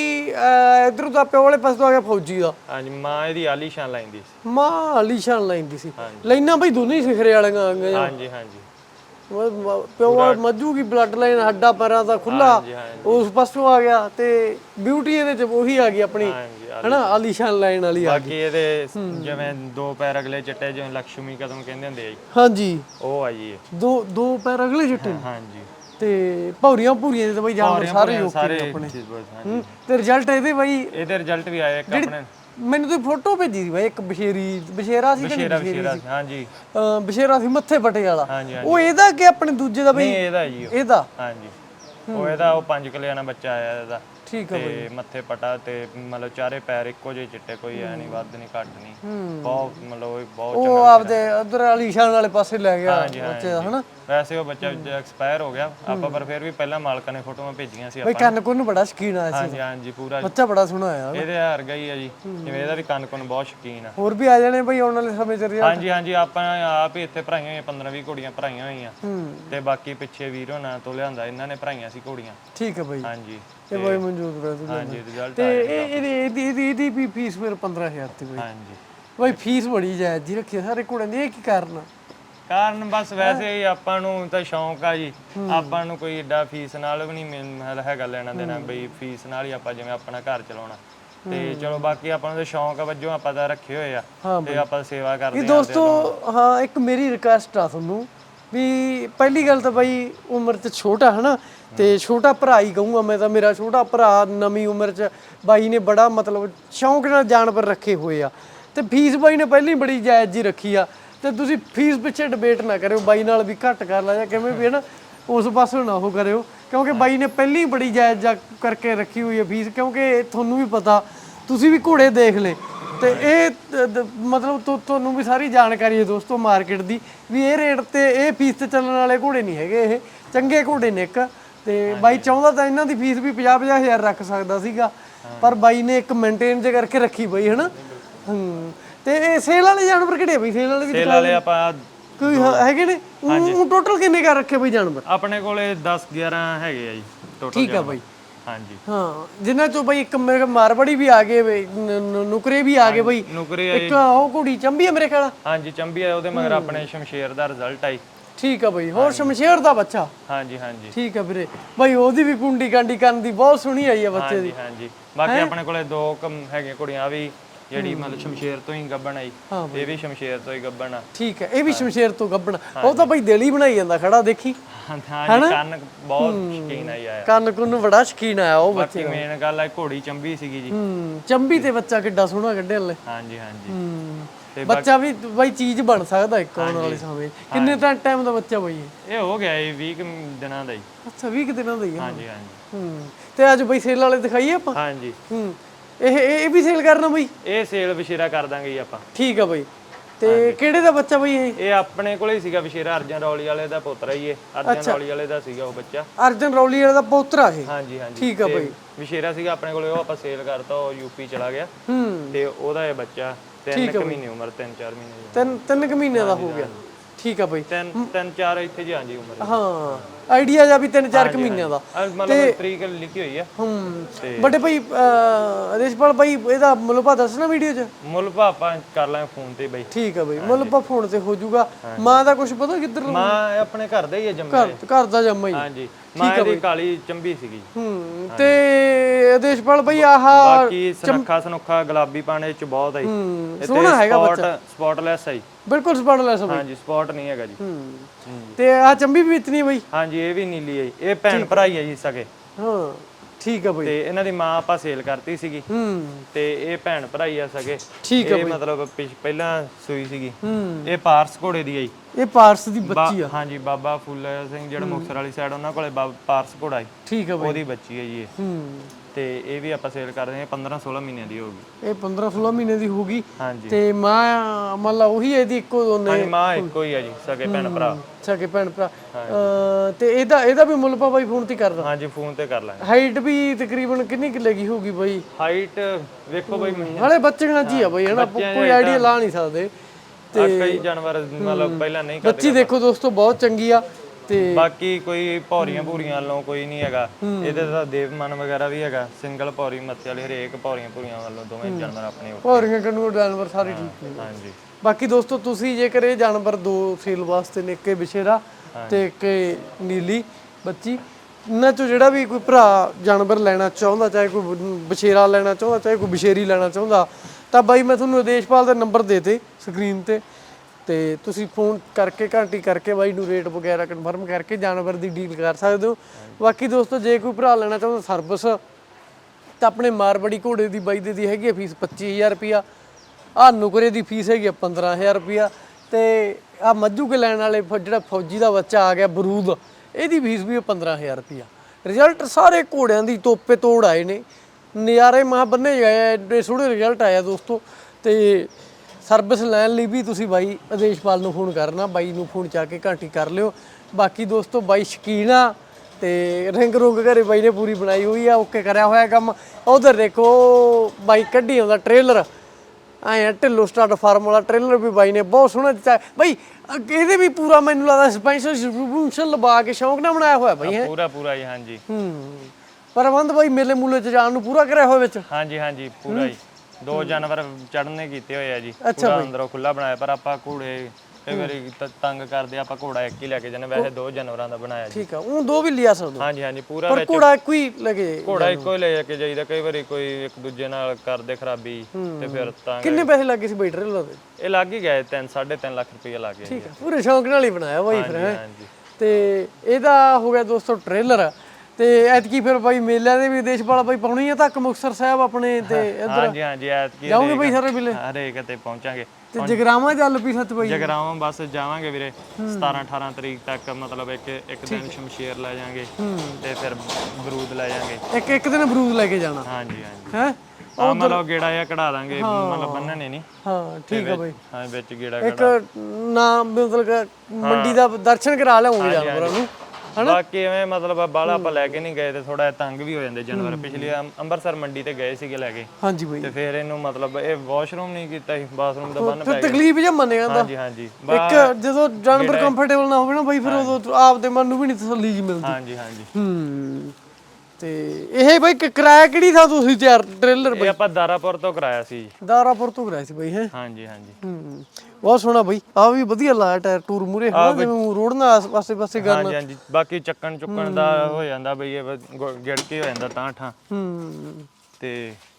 ਇਧਰੋਂ ਤਾਂ ਪਿਓ ਵਾਲੇ ਪਾਸੇ ਤੋਂ ਆ ਗਿਆ ਫੌਜੀ ਦਾ। ਹਾਂਜੀ ਮਾਂ ਇਹਦੀ ਆਲੀਸ਼ਾਨ ਲਾਈਂਦੀ ਸੀ। ਮਾਂ ਆਲੀਸ਼ਾਨ ਲਾਈਨ ਦੀ ਸੀ। ਲਾਈਨਾਂ ਬਈ ਦੋਨੇ ਹੀ ਸਿਖਰੇ ਵਾਲੀਆਂ ਆ ਗਈਆਂ। ਹਾਂਜੀ ਹਾਂਜੀ। ਪਿਓ ਵਾਲ ਮੱਜੂ ਕੀ ਬਲੱਡ ਲਾਈਨ ਹੱਡਾ ਪੈਰਾਂ ਦਾ ਖੁੱਲਾ ਉਸ ਪਾਸੋਂ ਆ ਗਿਆ ਤੇ ਬਿਊਟੀ ਇਹਦੇ ਚ ਉਹੀ ਆ ਗਈ ਆਪਣੀ। ਹਨਾ ਆਲੀਸ਼ਾਨ ਲਾਈਨ ਵਾਲੀ ਆ ਬਾਕੀ ਇਹਦੇ ਜਿਵੇਂ ਦੋ ਪੈਰ ਅਗਲੇ ਚਿੱਟੇ ਜਿਵੇਂ ਲక్ష్ਮੀ ਕਦਮ ਕਹਿੰਦੇ ਹੁੰਦੇ ਆ ਜੀ। ਹਾਂਜੀ। ਉਹ ਆ ਜੀ ਇਹ। ਦੋ ਦੋ ਪੈਰ ਅਗਲੇ ਚਿੱਟੇ। ਨੇ। ਹਾਂਜੀ। ਤੇ ਭੌਰੀਆਂ ਭੂਰੀਆਂ ਦੇ ਤਾਂ ਬਈ ਜਾਨਵਰ ਸਾਰੇ ਸਾਰੇ ਆਪਣੇ। ਚੀਜ਼ ਬਹੁਤ- ਹਾਂਜੀ। ਹੂੰ, ਤੇ ਰਿਜ਼ਲਟ ਇਹਦੇ ਬਈ ਇਹਦੇ ਰਿਜ਼ਲਟ ਵੀ ਆਏ ਇੱਕ ਆਪਣੇ। ਮੈਨੂੰ ਤੇ ਫੋਟੋ ਭੇਜੀ ਸੀ ਬਈ ਇੱਕ ਬਸ਼ੇਰੀ ਬਸ਼ੇਰਾ ਸੀ ਕਿ ਨਹੀਂ ਬਸ਼ੇਰਾ ਬਸ਼ੇਰਾ ਹਾਂਜੀ। ਅਹ ਬਸ਼ੇਰਾ ਸੀ ਮੱਥੇ ਪਟੇ ਵਾਲਾ। ਹਾਂਜੀ ਉਹ ਇਹਦਾ ਕਿ ਆਪਣੇ ਦੂਜੇ ਦਾ ਬਈ? ਨਹੀਂ ਇਹਦਾ ਜੀ ਉਹ। ਇਹਦਾ? ਹਾਂਜੀ। ਉਹ ਇਹਦਾ ਉਹ ਪੰਜ ਕਿਲਿਆਂ ਦਾ ਬੱਚਾ ਆਇਆ ਇਹਦਾ। ਠੀਕ ਆ ਤੇ ਮੱਥੇ ਪਟਾ ਤੇ ਮਤਲਬ ਚਾਰੇ ਪੈਰ ਇੱਕੋ ਜਿਹੇ ਚਿੱਟੇ ਕੋਈ ਐ ਨਹੀਂ ਵੱਧ ਨਹੀਂ ਘੱਟ ਨਹੀਂ। ਬਹੁਤ ਮਤਲਬ ਉਹ ਬਹੁਤ ਉਹ ਆਪਦੇ ਉਧਰ ਅਲੀਸ਼ਾਨ ਵਾਲੇ ਪਾਸੇ ਲੈ ਗਿਆ ਬੱਚੇ ਦਾ ਹਨਾ? ਵੈਸੇ ਉਹ ਬੱਚਾ ਐਕਸਪਾਇਰ ਹੋ ਗਿਆ। ਆਪਾਂ ਪਰ ਫਿਰ ਵੀ ਪਹਿਲਾਂ ਮਾਲਕਾਂ ਨੇ ਫੋਟੋਆਂ ਭੇਜੀਆਂ ਸੀ ਬਈ ਆਪਾਂ ਕੰਨ ਕੁੰਨ ਬੜਾ ਸ਼ਕੀਨ ਆ ਸੀ ਹਾਂਜੀ ਹਾਂਜੀ ਪੂਰਾ ਬੱਚਾ ਬੜਾ ਸੋਹਣਾ ਆਇਆ ਇਹਦੇ ਵਰਗਾ ਹੀ ਆ ਜੀ। ਜਿਵੇਂ ਇਹਦਾ ਵੀ ਕੰਨ ਕੁੰਨ ਬਹੁਤ ਸ਼ੌਕੀਨ ਆ। ਹੋਰ ਵੀ ਆ ਜਾਣੇ ਬਈ ਆਉਣ ਵਾਲੇ ਸਮੇਂ ਚ ਰਿਜ਼ਲਟ ਹਾਂਜੀ ਹਾਂਜੀ ਆਪਾਂ ਆਪ ਹੀ ਇੱਥੇ ਭਰਾਈਆਂ ਹੋਈਆਂ 15 20 ਘੋੜੀਆਂ ਭਰਾਈਆਂ ਹੋਈਆਂ। ਹੂੰ। ਤੇ ਬਾਕੀ ਪਿੱਛੇ ਵੀਰੋ ਨਾਂ ਤੋਂ ਲਿਆਂਦਾ ਇਹਨਾਂ ਨੇ ਭਰਾਈਆਂ ਸੀ ਘੋੜੀਆਂ ਠੀਕ ਹੈ ਬਈ। ਹਾਂਜੀ ਇਹ ਬਈ ਮਨਜੂਰ ਕਰ ਦੂੰ ਹਾਂਜੀ ਰਿਜ਼ਲਟ ਤੇ ਇਹ ਇਹਦੀ ਇਹਦੀ ਇਹਦੀ ਇਹਦੀ ਵੀ ਫੀਸ ਫਿਰ 15000 ਤੇ ਬਈ। ਹਾਂਜੀ। ਬਈ ਫੀਸ ਬੜੀ ਜਾਇਜ਼ ਜੀ ਰੱਖੀ ਆ ਸਾਰੇ ਕੁੜਿਆਂ ਦੀ ਇਹ ਕੀ ਕਾਰਨ ਕਾਰਨ ਬਸ ਵੈਸੇ ਹੀ ਆਪਾਂ ਨੂੰ ਤਾਂ ਸ਼ੌਂਕ ਆ ਜੀ। ਆਪਾਂ ਨੂੰ ਕੋਈ ਏਡਾ ਫੀਸ ਨਾਲ ਵੀ ਨਹੀਂ ਮਿਲ- ਹੈਗਾ ਲੈਣਾ ਦੇਣਾ ਬਈ ਫੀਸ ਨਾਲ ਹੀ ਆਪਾਂ ਜਿਵੇਂ ਆਪਣਾ ਘਰ ਚਲਾਉਣਾ। ਤੇ ਚਲੋ ਬਾਕੀ ਆਪਾਂ ਨੂੰ ਤਾਂ ਸ਼ੌਂਕ ਵਜੋਂ ਆਪਾਂ ਤਾਂ ਰੱਖੇ ਹੋਏ ਆ। ਤੇ ਆਪਾਂ ਸੇਵਾ ਕਰਦੇ ਇਹ ਆ ਦੋਸਤੋ ਹਾਂ ਇੱਕ ਮੇਰੀ ਰਿਕੁਐਸਟ ਆ ਤੁਹਾਨੂੰ ਵੀ ਪਹਿਲੀ ਗੱਲ ਤਾਂ ਬਾਈ ਉਮਰ 'ਚ ਛੋਟਾ ਹਨਾ? ਤੇ ਛੋਟਾ ਭਰਾ ਹੀ ਕਹੂੰਗਾ ਮੈਂ ਤਾਂ ਮੇਰਾ ਛੋਟਾ ਭਰਾ ਨਵੀਂ ਉਮਰ 'ਚ ਬਾਈ ਨੇ ਬੜਾ ਮਤਲਬ ਸ਼ੌਂਕ ਨਾਲ ਜਾਨਵਰ ਰੱਖੇ ਹੋਏ ਆ। ਤੇ ਫੀਸ ਬਾਈ ਨੇ ਪਹਿਲਾਂ ਬੜੀ ਜਾਇਜ਼ ਜੀ ਰੱਖੀ ਆ। ਤੇ ਤੁਸੀਂ ਫੀਸ ਪਿੱਛੇ ਡਿਬੇਟ ਨਾ ਕਰਿਓ ਬਾਈ ਨਾਲ ਵੀ ਘੱਟ ਕਰ ਲਾ ਜਾਂ ਕਿਵੇਂ ਵੀ ਹੈ ਨਾ ਉਸ ਪਾਸੋਂ ਨਾ ਉਹ ਕਰਿਓ। ਕਿਉਂਕਿ ਬਾਈ ਨੇ ਪਹਿਲਾਂ ਬੜੀ ਜਾਇਜ਼ ਜਾ ਕਰਕੇ ਰੱਖੀ ਹੋਈ ਹੈ ਫੀਸ ਕਿਉਂਕਿ ਤੁਹਾਨੂੰ ਵੀ ਪਤਾ ਤੁਸੀਂ ਵੀ ਘੋੜੇ ਦੇਖ ਲਏ। ਤੇ ਇਹ ਮਤਲਬ ਤੁਹਾਨੂੰ ਵੀ ਸਾਰੀ ਜਾਣਕਾਰੀ ਹੈ ਦੋਸਤੋ ਮਾਰਕੀਟ ਦੀ ਵੀ ਇਹ ਰੇਟ ਤੇ ਇਹ ਫੀਸ ਤੇ ਚੱਲਣ ਵਾਲੇ ਘੋੜੇ ਨਹੀਂ ਹੈਗੇ ਇਹ ਚੰਗੇ ਘੋੜੇ ਨੇ ਇੱਕ। ਤੇ ਬਾਈ ਚਾਹੁੰਦਾ ਤਾਂ ਇਹਨਾਂ ਦੀ ਫੀਸ ਵੀ 50 ਹਜ਼ਾਰ ਰੱਖ ਸਕਦਾ ਸੀਗਾ ਪਰ ਬਾਈ ਨੇ ਇੱਕ ਮੇਨਟੇਨ ਜੇ ਕਰਕੇ ਰੱਖੀ ਬਈ ਹਨਾ ਹੂੰ। ਤੇ ਇਹ ਸੇਲ ਵਾਲੇ ਜਾਨਵਰ ਕਿਹੜੇ ਆ ਬਈ? ਸੇਲ ਵਾਲੇ ਵੀ ਸੇਲ ਵਾਲੇ ਆਪਾਂ ਕੋਈ ਹ- ਹੈਗੇ ਨੇ? ਉਹ ਟੋਟਲ ਕਿੰਨੇ ਕਰ ਰੱਖੇ ਬਈ ਜਾਨਵਰ? ਆਪਣੇ ਕੋਲੇ 10 11 ਹੈਗੇ ਆ ਜੀ ਟੋਟਲ ਠੀਕ ਆ ਬਈ। ਹਾਂਜੀ। ਹਾਂ ਜਿਨ੍ਹਾਂ ਚੋਂ ਬਈ ਇੱਕ ਮੇਰੇ ਕੋਲ ਮਾਰਬੜੀ ਵੀ ਆ ਗਏ ਬਈ ਨ- ਨ- ਨੁਕਰੇ ਵੀ ਆ ਗਏ ਬਈ। ਨੁਕਰੇ ਆ ਇੱਕ ਉਹ ਕੁੜੀ ਚੰਬੀ ਆ ਮੇਰੇ ਖਿਆਲ ਹਾਂਜੀ ਚੰਬੀ ਆ ਉਹਦੇ ਮਗਰ ਆਪਣੇ ਸ਼ਮਸ਼ੇਰ ਦਾ ਰਿਜ਼ਲਟ ਆਈ ਠੀਕ ਆ ਬਈ ਹੋਰ ਸ਼ਮਸ਼ੇਰ ਦਾ ਬੱਚਾ? ਹਾਂਜੀ ਹਾਂਜੀ। ਠੀਕ ਆ ਵੀਰੇ। ਬਈ ਉਹਦੀ ਵੀ ਕੁੰਡੀ ਕਾਂਡੀ ਕਰਨ ਦੀ ਬਹੁਤ ਸੋਹਣੀ ਆਈ ਆ ਬੱਚੇ ਦੀ। ਹਾਂਜੀ ਹਾਂਜੀ। ਬਾਕੀ ਆਪਣੇ ਕੋਲੇ ਦੋ ਕਮ ਹੈਗੇ ਕੁੜੀਆਂ ਆਹ ਵੀ ਜਿਹੜੀ ਮਤਲਬ ਸ਼ਮਸ਼ੇਰ ਤੋਂ ਹੀ ਗੱਬਣ ਆਈ ਇਹ ਵੀ ਸ਼ਮਸ਼ੇਰ ਤੋਂ ਹੀ ਗੱਬਣ ਆ। ਠੀਕ ਹੈ ਇਹ ਵੀ ਸ਼ਮਸ਼ੇਰ ਤੋਂ ਗੱਬਣਾ ਉਹ ਤਾਂ ਬਈ ਦਿਲ ਹੀ ਬਣਾਈ ਜਾਂਦਾ ਖੜਾ ਦੇਖੀ। ਹਾਂਜੀ ਕੰਨ ਬਹੁਤ ਸ਼ਕੀਨ ਆਇਆ। ਕੰਨ ਕੁੰਨ ਬੜਾ ਸ਼ਕੀਨ ਆਇਆ ਉਹ ਬੱਚੇ ਬਾਕੀ ਮੇਨ ਗੱਲ ਹੈ ਘੋੜੀ ਚੰਬੀ ਸੀਗੀ ਜੀ। ਹੂੰ ਚੰਬੀ ਤੇ ਬੱਚਾ ਕਿੱਡਾ ਸੋਹਣਾ ਕੱਢਿਆ ਲੈ ਹਾਂਜੀ ਹਾਂਜੀ ਹੂੰ ਤੇ ਬੱਚਾ ਵੀ ਬਈ ਚੀਜ਼ ਬਣ ਸਕਦਾ ਇੱਕ ਆਉਣ ਵਾਲੇ ਸਮੇਂ। ਕਿੰਨੇ ਟਾਈਮ ਦਾ ਬੱਚਾ ਬਈ ਇਹ? ਹੋ ਗਿਆ ਇਹ 20 ਕੁ ਦਿਨਾਂ ਦਾ ਹੀ। ਅੱਛਾ 20 ਕੁ ਦਿਨਾਂ ਦਾ ਹੀ ਆ। ਹਾਂਜੀ ਹਾਂਜੀ ਹੂੰ ਤੇ ਅੱਜ ਬਈ ਸੇਲ ਵਾਲੇ ਦਿਖਾਈਏ ਆਪਾਂ? ਹਾਂਜੀ ਹੂੰ। ਇਹ ਇਹ ਵੀ ਸੇਲ ਕਰਨਾ ਬਈ? ਇਹ ਸੇਲ ਵਿਸ਼ੇਰਾ ਕਰ ਦਾਂਗੇ ਜੀ ਆਪਾਂ। ਠੀਕ ਆ ਬਈ। ਤੇ ਕਿਹੜੇ ਦਾ ਬੱਚਾ ਬਈ ਇਹ? ਇਹ ਆਪਣੇ ਕੋਲੇ ਹੀ ਸੀਗਾ ਵਿਸ਼ੇਰਾ ਅਰਜਨ ਰੌਲੀ ਵਾਲੇ ਦਾ ਪੁੱਤਰ ਹੀ ਇਹ। ਅਰਜਨ ਰੌਲੀ ਵਾਲੇ ਦਾ ਸੀਗਾ ਉਹ ਬੱਚਾ। ਅਰਜਨ ਰੌਲੀ ਵਾਲਾ ਦਾ ਪੋਤਰਾ ਇਹ? ਹਾਂਜੀ ਹਾਂਜੀ। ਠੀਕ ਆ ਬਈ। ਵਿਸ਼ੇਰਾ ਸੀਗਾ ਆਪਣੇ ਕੋਲੇ ਉਹ ਆਪਾਂ ਸੇਲ ਕਰਤਾ ਉਹ ਯੂਪੀ ਚਲਾ ਗਿਆ। ਹੂੰ। ਤੇ ਉਹਦਾ ਇਹ ਬੱਚਾ ਤਿੰਨ ਕੁ ਮਹੀਨੇ ਉਮਰ ਤਿੰਨ ਚਾਰ ਮਹੀਨੇ ਦੀ। ਤਿੰਨ ਤਿੰਨ ਕੁ ਮਹੀਨੇ ਦਾ ਹੋ ਗਿਆ। ਠੀਕ ਆ ਬਈ। ਤਿੰਨ ਤਿੰਨ ਚਾਰ ਇੱਥੇ ਜੀ ਹਾਂਜੀ ਉਮਰ। ਹਾਂ ਆਈਡੀਆ ਜਾਂ ਵੀ 3-4 ਮਹੀਨਿਆਂ ਦਾ। ਮਤਲਬ ਤਰੀਕ ਲਿਖੀ ਹੋਈ ਆ। ਹੂੰ। ਬੜੇ ਭਾਈ ਆਦੇਸ਼ਪਾਲ ਭਾਈ ਇਹਦਾ ਮੁੱਲਪਾ ਦੱਸਣਾ ਵੀਡੀਓ 'ਚ। ਮੁੱਲ ਭਾ ਆਪਾਂ ਕਰ ਲਾਂਗੇ ਫੋਨ ਤੇ ਬਈ। ਠੀਕ ਆ ਬਈ ਮੁੱਲਪਾ ਫੋਨ ਤੇ ਹੋ ਜਾਊਗਾ ਮਾਂ ਦਾ ਕੁਝ ਪਤਾ ਕਿੱਧਰ? ਮਾਂ ਆਪਣੇ ਘਰ ਦਾ ਹੀ ਹੈ ਜੰਮਿਆ। ਘਰ ਘਰ ਦਾ ਜੰਮਾ ਹੀ ਹਾਂਜੀ। ਮਾਂ ਇਹਦੀ ਕਾਲੀ ਚੰਬੀ ਸੀਗੀ। ਹੂੰ ਤੇ ਆਦੇਸ਼ਪਾਲ ਭਾਈ ਆਹ ਬਾਕੀ ਸਨੱਖਾ ਸਨੁੱਖਾ ਗੁਲਾਬੀ ਪਾਣੇ ਚ ਬਹੁਤ ਹੈ ਹੂੰ, ਸੋਹਣਾ ਹੈਗਾ ਬੱਚਾ। ਸਪੌਟਲੈਸ ਹੈ ਜੀ। ਬਿਲਕੁਲ ਸਪਾਟ ਲੈ ਸਭ ਹਾਂਜੀ ਸਪੌਟ ਨਹੀਂ ਹੈਗਾ ਜੀ। ਹੂੰ ਤੇ ਆ ਚੰਬੀ ਵੀ ਇਤਨੀ ਬਈ। ਹਾਂਜੀ ਇਹ ਵੀ ਨੀਲੀ ਹੈ ਜੀ। ਇਹ ਭੈਣ ਭਰਾ ਹੀ ਹੈ ਜੀ ਸਕੇ ਹਾਂ। ਠੀਕ ਆ ਬਈ। ਤੇ ਇਹਨਾਂ ਦੀ ਮਾਂ ਆਪਾਂ ਸੇਲ ਕਰਤੀ ਸੀਗੀ। ਹੂੰ। ਤੇ ਇਹ ਭੈਣ ਭਰਾ ਹੀ ਆ ਸਕੇ ਠੀਕ ਇਹ ਮਤਲਬ ਪਿਛ- ਪਹਿਲਾਂ ਸੂਈ ਸੀਗੀ। ਹੂੰ। ਇਹ ਪਾਰਸ ਘੋੜੇ ਦੀ ਜੀ। ਇਹ ਪਾਰਸ ਦੀ ਬੱਚੀ ਆ। ਹਾਂਜੀ ਬਾਬਾ ਫੁੱਲ ਸਿੰਘ ਜਿਹੜਾ ਮੁਕਤਸਰ ਵਾਲੀ ਸਾਈਡ ਉਹਨਾਂ ਕੋਲੇ ਬਾ- ਪਾਰਸ ਘੋੜਾ ਹੈ ਠੀਕ ਆ ਬਈ। ਉਹਦੀ ਬੱਚੀ ਹੈ ਜੀ ਇਹ। ਹੂੰ। ਤੇ ਇਹ ਵੀ ਆਪਾਂ ਸੇਲ ਕਰਦੇ ਹਾਂ 15 16 ਮਹੀਨਿਆਂ ਦੀ ਹੋਊਗੀ। ਇਹ 15 16 ਮਹੀਨੇ ਦੀ ਹੋਊਗੀ। ਹਾਂਜੀ। ਤੇ ਮਾਂ ਮੰਨ ਲਾ ਉਹੀ ਹੈ ਇਹਦੀ ਇੱਕੋ ਦੋਨੇ ਹਾਂਜੀ ਮਾਂ ਇੱਕੋ ਹੀ ਹੈ ਜੀ ਸਕੇ ਭੈਣ ਭਰਾ। ਸਕੇ ਭੈਣ ਭਰਾ। ਅਹ, ਤੇ ਇਹਦਾ ਇਹਦਾ ਵੀ ਮੁੱਲ ਪਾ ਬਾਈ ਫੋਨ ਤੇ ਹੀ ਕਰਦਾ। ਹਾਂਜੀ ਫੋਨ ਤੇ ਕਰ ਲਾਂਗੇ। ਹਾਈਟ ਵੀ ਤਕਰੀਬਨ ਕਿੰਨੀ ਕਿੱਲੇ ਦੀ ਹੋਊਗੀ ਬਾਈ? ਹਾਈਟ ਵੇਖੋ ਬਈ ਹਲੇ ਬੱਚਿਆਂ ਚ ਹੀ ਆ ਬਾਈ ਹਨਾ ਕੋਈ ਆਈਡੀਆ ਲਾ ਨਹੀਂ ਸਕਦੇ। ਆ ਕਈ ਜਾਨਵਰ ਮਤਲਬ ਪਹਿਲਾਂ ਨਹੀਂ ਕਰਦੇ ਬੱਚੀ ਦੇਖੋ ਦੋਸਤੋ ਬਹੁਤ ਚੰਗੀ ਆ। ਤੇ ਬਾਕੀ ਕੋਈ ਭੌਰੀਆਂ ਭੂਰੀਆਂ ਵੱਲੋਂ ਕੋਈ ਨਹੀਂ ਹੈਗਾ। ਇਹਦੇ ਤਾਂ ਦੇਵਮਨ ਵਗੈਰਾ ਵੀ ਹੈਗਾ। ਸਿੰਗਲ ਭੌਰੀ ਮੱਥੇ ਵਾਲੇ ਹਰੇਕ ਭੌਰੀਆਂ ਭੂਰੀਆਂ ਵੱਲੋਂ ਦੋਵੇਂ ਜਾਨਵਰ ਆਪਣੇ। ਹੋਰੀਆਂ ਕੰਨੂ ਜਾਨਵਰ ਸਾਰੇ ਠੀਕ ਨੇ। ਹਾਂਜੀ। ਬਾਕੀ ਦੋਸਤੋ ਤੁਸੀਂ ਜੇਕਰ ਇਹ ਜਾਨਵਰ ਦੋ ਸੇਲ ਵਾਸਤੇ ਨੇ ਇੱਕ ਵਿਸ਼ੇਰਾ ਤੇ ਇੱਕ ਨੀਲੀ ਬੱਚੀ ਇਹਨਾਂ ਚੋਂ ਜਿਹੜਾ ਵੀ ਕੋਈ ਭਰਾ ਜਾਨਵਰ ਲੈਣਾ ਚਾਹੁੰਦਾ ਚਾਹੇ ਕੋਈ ਬਸ਼ੇਰਾ ਲੈਣਾ ਚਾਹੁੰਦਾ ਚਾਹੇ ਕੋਈ ਬਸ਼ੇਰੀ ਲੈਣਾ ਚਾਹੁੰਦਾ ਤਾਂ ਬਾਈ ਮੈਂ ਤੁਹਾਨੂੰ ਆਦੇਸ਼ਪਾਲ ਦੇ ਨੰਬਰ ਦੇਤੇ ਸਕਰੀਨ ਤੇ ਤੇ ਤੁਸੀਂ ਫੋਨ ਕਰਕੇ, ਘੰਟੀ ਕਰਕੇ ਬਾਈ ਨੂੰ ਰੇਟ ਵਗੈਰਾ ਕਨਫਰਮ ਕਰਕੇ ਜਾਨਵਰ ਦੀ ਡੀਲ ਕਰ ਸਕਦੇ ਹੋ। ਬਾਕੀ ਦੋਸਤੋ, ਜੇ ਕੋਈ ਭਰਾ ਲੈਣਾ ਚਾਹੁੰਦਾ ਸਰਵਿਸ, ਤਾਂ ਆਪਣੇ ਮਾਰਬੜੀ ਘੋੜੇ ਦੀ ਬਾਈ ਦੇ ਦੀ ਹੈਗੀ ਆ ਫੀਸ 25000 ਰੁਪਿਆ ਆ ਨੁਕਰੇ ਦੀ ਫੀਸ ਹੈਗੀ ਆ 15000 ਰੁਪਿਆ ਤੇ ਆ ਮੱਝੂ ਕੇ ਲੈਣ ਵਾਲੇ ਫ- ਜਿਹੜਾ ਫੌਜੀ ਦਾ ਬੱਚਾ ਆ ਗਿਆ ਬਰੂਦ, ਇਹਦੀ ਫੀਸ ਵੀ 15000 ਰੁਪਿਆ ਰਿਜ਼ਲਟ ਸਾਰੇ ਘੋੜਿਆਂ ਦੀ ਤੋਪੇ ਤੋੜ ਆਏ ਨੇ। ਨਜ਼ਾਰੇ ਮਾ ਬੰਨੇ ਗਏ ਐਡੇ ਸੋਹਣੇ ਰਿਜ਼ਲਟ ਆਇਆ ਦੋਸਤੋ। ਤੇ ਸਰਵਿਸ ਲੈਣ ਲਈ ਵੀ ਤੁਸੀਂ ਬਾਈ ਆਦੇਸ਼ਪਾਲ ਨੂੰ ਫੋਨ ਕਰਨਾ ਬਾਈ ਨੂੰ ਫੋਨ ਚਾ ਕੇ ਘੰਟੀ ਕਰ ਲਿਓ। ਬਾਕੀ ਦੋਸਤੋ ਬਾਈ ਸ਼ਕੀਨ ਆ ਤੇ ਰਿੰਗ ਰੁੰਗ ਘਰੇ ਬਾਈ ਨੇ ਪੂਰੀ ਬਣਾਈ ਹੋਈ ਆ ਓਕੇ ਕਰਿਆ ਹੋਇਆ ਕੰਮ। ਉਧਰ ਦੇਖੋ ਬਾਈ ਕੱਢੀ ਆਉਂਦਾ ਟ੍ਰੇਲਰ ਆਏ ਆ ਢਿੱਲੋ ਸਟਾਰਟ ਫਾਰਮ ਵਾਲਾ ਟ੍ਰੇਲਰ ਵੀ ਬਾਈ ਨੇ ਬਹੁਤ ਸੋਹਣਾ ਦਿੱਤਾ। ਹੈ। ਬਾਈ ਇਹਦੇ ਵੀ ਪੂਰਾ ਮੈਨੂੰ ਲੱਗਦਾ ਸਪੈਸ਼ਲ ਸਬਸਕ੍ਰਿਪਸ਼ਨ ਲਵਾ ਕੇ ਸ਼ੌਂਕ ਨਾਲ ਬਣਾਇਆ ਹੋਇਆ ਬਾਈ ਹੈ? ਪੂਰਾ ਪੂਰਾ ਜੀ ਹਾਂਜੀ। ਹੂੰ। ਪ੍ਰਬੰਧ ਬਾਈ ਮੇਲੇ ਮੂਲੇ ਚ ਜਾਣ ਨੂੰ ਪੂਰਾ ਕਰਿਆ ਹੋਇਆ ਵਿੱਚ? ਹਾਂਜੀ ਹਾਂਜੀ ਪੂਰਾ ਹੀ ਦੋ ਜਾਨਵਰ ਚੜਨੇ ਕੀਤੇ ਹੋਏ ਆ ਜੀ। ਪੂਰਾ ਅੰਦਰੋਂ ਖੁੱਲਾ ਬਣਾਇਆ ਪਰ ਆਪਾਂ ਘੋੜੇ ਕਈ ਵਾਰੀ ਤ- ਤੰਗ ਕਰਦੇ ਆ, ਆਪਾਂ ਘੋੜਾ ਇੱਕ ਹੀ ਲੈ ਕੇ ਜਾਂਦੇ ਵੈਸੇ ਦੋ ਜਾਨਵਰਾਂ ਦਾ ਬਣਾਇਆ ਜੀ। ਠੀਕ ਆ ਉਹ ਦੋ ਵੀ ਲਿਆ ਸਕਦੇ ਹੋ। ਹਾਂਜੀ ਹਾਂਜੀ ਪੂਰਾ ਪਰ ਵਿੱਚ ਘੋੜਾ ਇੱਕੋ ਹੀ ਲੱਗੇ ਘੋੜਾ ਇੱਕੋ ਹੀ। ਲੈ ਕੇ ਜਾਈਦਾ ਕਈ ਵਾਰੀ ਕੋਈ ਇੱਕ ਦੂਜੇ ਨਾਲ ਕਰਦੇ ਖਰਾਬੀ ਤੇ ਫਿਰ ਤਾਂ ਕਿੰਨੇ ਪੈਸੇ ਲੱਗੇ ਸੀ ਬਾਈ ਟ੍ਰੇਲਰ ਦੇ ਇਹ ਲੱਗ ਹੀ ਗਏ 3 3.5 ਲੱਖ ਰੁਪਏ ਲੱਗ ਗਏ ਠੀਕ ਆ ਪੂਰੇ ਸ਼ੌਂਕ ਨਾਲ ਹੀ ਬਣਾਇਆ ਬਾਈ ਫਿਰ ਹੈਂ। ਹਾਂਜੀ। ਤੇ ਇਹਦਾ ਹੋ ਗਿਆ ਦੋਸਤੋ ਟ੍ਰੇਲਰ। ਤੇ ਐਤਕੀ ਫਿਰ ਬਾਈ ਮੇਲਿਆਂ ਦੇ ਵੀ ਦੇਸ਼ ਵਾਲਾ ਬਾਈ ਪਾਉਣੀ ਆ ਤੱਕ ਮੁਕਤਸਰ ਸਾਹਿਬ ਆਪਣੇ ਤੇ ਇੱਧਰ। ਹਾਂਜੀ ਹਾਂਜੀ ਐਤਕੀ ਜਾਓਗੇ ਬਾਈ ਸਾਰੇ ਮੇਲੇ? ਹਰੇਕ ਤੇ ਪਹੁੰਚਾਂਗੇ। ਤੇ ਜਗਰਾਵਾਂ ਚੱਲ ਪਈ ਸੱਤ ਬਾਈ। ਜਗਰਾਵਾਂ ਬਸ ਜਾਵਾਂਗੇ ਵੀਰੇ 17 18 ਤਰੀਕ ਤੱਕ ਮਤਲਬ ਇੱਕ ਇੱਕ ਦਿਨ ਸ਼ਮਸ਼ੀਰ ਲੈ ਜਾਾਂਗੇ ਤੇ ਫਿਰ ਬਰੂਦ ਲੈ ਜਾਾਂਗੇ। ਇੱਕ ਇੱਕ ਦਿਨ ਬਰੂਦ ਲੈ ਕੇ ਜਾਣਾ। ਹਾਂਜੀ ਹਾਂਜੀ। ਹੈ? ਆ ਮਤਲਬ ਗੇੜਾ ਜਾਂ ਕਢਾ ਦਾਂਗੇ ਮਤਲਬ ਬੰਨਣੇ ਨਹੀਂ। ਹਾਂ ਠੀਕ ਆ ਬਾਈ। ਹਾਂ ਵਿੱਚ ਗੇੜਾ ਇੱਕ ਨਾਮ ਮਤਲਬ ਮੰਡੀ ਦਾ ਦਰਸ਼ਨ ਕਰਾ ਲਿਆਉਂਗੇ ਜਾਨਵਰਾਂ ਨੂੰ। ਬਾਕੀ ਐਵੇਂ ਮਤਲਬ ਬਾਲਾ ਆਪਾਂ ਲੈ ਕੇ ਨਹੀਂ ਗਏ ਤੇ ਥੋੜਾ ਤੰਗ ਵੀ ਹੋ ਜਾਂਦੇ ਜਾਨਵਰ। ਪਿਛਲੀ ਵਾਰ ਅੰਮ੍ਰਿਤਸਰ ਮੰਡੀ ਤੇ ਗਏ ਸੀਗੇ ਲੈ ਕੇ। ਹਾਂਜੀ ਬਾਈ। ਤੇ ਫਿਰ ਇਹਨੂੰ ਮਤਲਬ ਇਹ ਵਾਸ਼ਰੂਮ ਨਹੀਂ ਕੀਤਾ ਸੀ ਬਾਥਰੂਮ ਦਾ ਬੰਨ ਪੈ ਗਿਆ। ਤਕਲੀਫ ਜਾਂ ਮੰਨਿਆ ਜਾਂਦਾ। ਹਾਂਜੀ ਹਾਂਜੀ। ਇੱਕ ਜਦੋਂ ਜਾਨਵਰ ਕੰਫਰਟੇਬਲ ਨਾ ਹੋਵੇ ਨਾ ਬਾਈ ਫਿਰ ਉਦੋਂ ਆਪਦੇ ਮਨ ਨੂੰ ਵੀ ਨਹੀਂ ਤਸੱਲੀ ਜੀ ਮਿਲਦੀ। ਹਾਂਜੀ ਹਾਂਜੀ। ਹੂੰ। ਤੇ ਇਹ ਬਾਈ ਕਿ- ਕਿਰਾਇਆ ਕਿਹੜੀ ਥਾਂ ਤੁਸੀਂ ਤਿਆਰ ਟ੍ਰੇਲਰ ਇਹ ਆਪਾਂ ਦਾਰਾਪੁਰ ਤੋਂ ਕਰਾਇਆ ਸੀ ਜੀ। ਦਾਰਾਪੁਰ ਤੋਂ ਕਰਾਇਆ ਸੀ ਬਾਈ ਹੈ? ਹਾਂਜੀ ਹਾਂਜੀ। ਹੂੰ ਬਹੁਤ ਸੋਹਣਾ ਬਾਈ। ਆ ਵੀ ਵਧੀਆ ਲਾਇਆ ਟਾਇਰ ਟੂਰ ਮੂਰੇ ਹਾਂ ਜਿਵੇਂ ਰੋਡ ਨਾਲ ਆਸ ਪਾਸੇ ਕਰਨਾ ਹਾਂਜੀ ਹਾਂਜੀ। ਬਾਕੀ ਚੱਕਣ ਚੁੱਕਣ ਦਾ ਹੋ। ਜਾਂਦਾ ਬਈ ਇਹ ਗਿੜ ਕੇ ਹੋ ਜਾਂਦਾ ਤਾਂ ਠਾਂ ਹੂੰ। ਤੇ